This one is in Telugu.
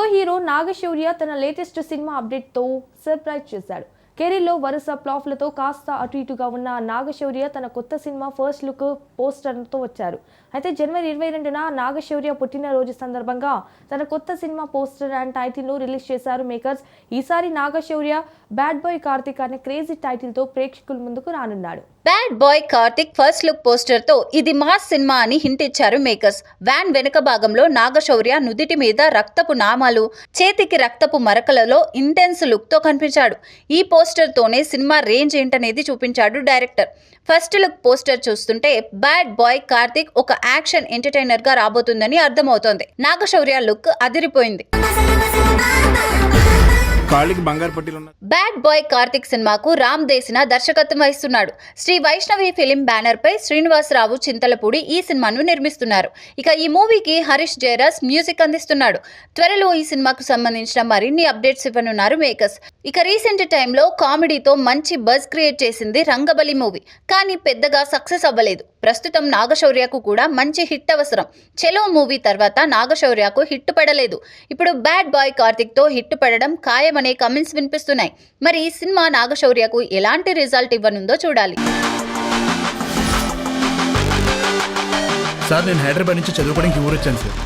యువ హీరో నాగశౌర్య తన లేటెస్ట్ సినిమా అప్డేట్తో సర్ప్రైజ్ చేశాడు. కెరీర్లో వరుస ప్లాఫ్లతో కాస్త అటు ఇటుగా ఉన్న నాగశౌర్య తన కొత్త సినిమా ఫస్ట్ లుక్ పోస్టర్తో వచ్చారు. అయితే జనవరి ఇరవై రెండున నాగశౌర్య పుట్టినరోజు సందర్భంగా తన కొత్త సినిమా పోస్టర్ అండ్ టైటిల్ను రిలీజ్ చేశారు మేకర్స్. ఈసారి నాగశౌర్య బ్యాడ్ బాయ్ కార్తిక్ అనే క్రేజీ టైటిల్తో ప్రేక్షకుల ముందుకు రానున్నాడు. Bad boy Karthik first look పోస్టర్తో ఇది మాస్ సినిమా అని హింట్ ఇచ్చారు మేకర్స్. వ్యాన్ వెనుక భాగంలో నాగశౌర్య నుదిటి మీద రక్తపు నామాలు చేతికి రక్తపు మరకలలో ఇంటెన్స్ లుక్తో కనిపించాడు. ఈ పోస్టర్ తోనే సినిమా రేంజ్ ఏంటనేది చూపించాడు డైరెక్టర్. ఫస్ట్ లుక్ పోస్టర్ చూస్తుంటే బ్యాడ్ బాయ్ కార్తిక్ ఒక యాక్షన్ ఎంటర్టైనర్గా రాబోతుందని అర్థమవుతోంది. నాగశౌర్య లుక్ అదిరిపోయింది. కాళ్ళకి బంగారు పట్టీలు బ్యాడ్ బాయ్ కార్తిక్ సినిమాకు రామ్ దేశిన దర్శకత్వం వహిస్తున్నాడు. శ్రీ వైష్ణవి ఫిలిం బ్యానర్ పై శ్రీనివాసరావు చింతలపూడి ఈ సినిమాను నిర్మిస్తున్నారు. ఇక ఈ మూవీకి హరీష్ జయరాజ్ మ్యూజిక్ అందిస్తున్నాడు. త్వరలో ఈ సినిమాకు సంబంధించిన మరిన్ని అప్డేట్స్ ఇవ్వనున్నారు మేకర్స్. ఇక రీసెంట్ టైంలో కామెడీతో మంచి బజ్ క్రియేట్ చేసింది రంగబలి మూవీ. కానీ పెద్దగా సక్సెస్ అవ్వలేదు. ప్రస్తుతం నాగశౌర్యకు కూడా మంచి హిట్ అవసరం. చెలో మూవీ తర్వాత నాగశౌర్యకు హిట్ పడలేదు. ఇప్పుడు బ్యాడ్ బాయ్ కార్తిక్తో హిట్ పడడం ఖాయమనే అనే కమెంట్స్ వినిపిస్తున్నాయి. మరి ఈ సినిమా నాగశౌర్యకు ఎలాంటి రిజల్ట్ ఇవ్వనుందో చూడాలి. సార్ నేను హైదరాబాద్ నుంచి చదువుకోవడానికి ఊరొచ్చాను సార్.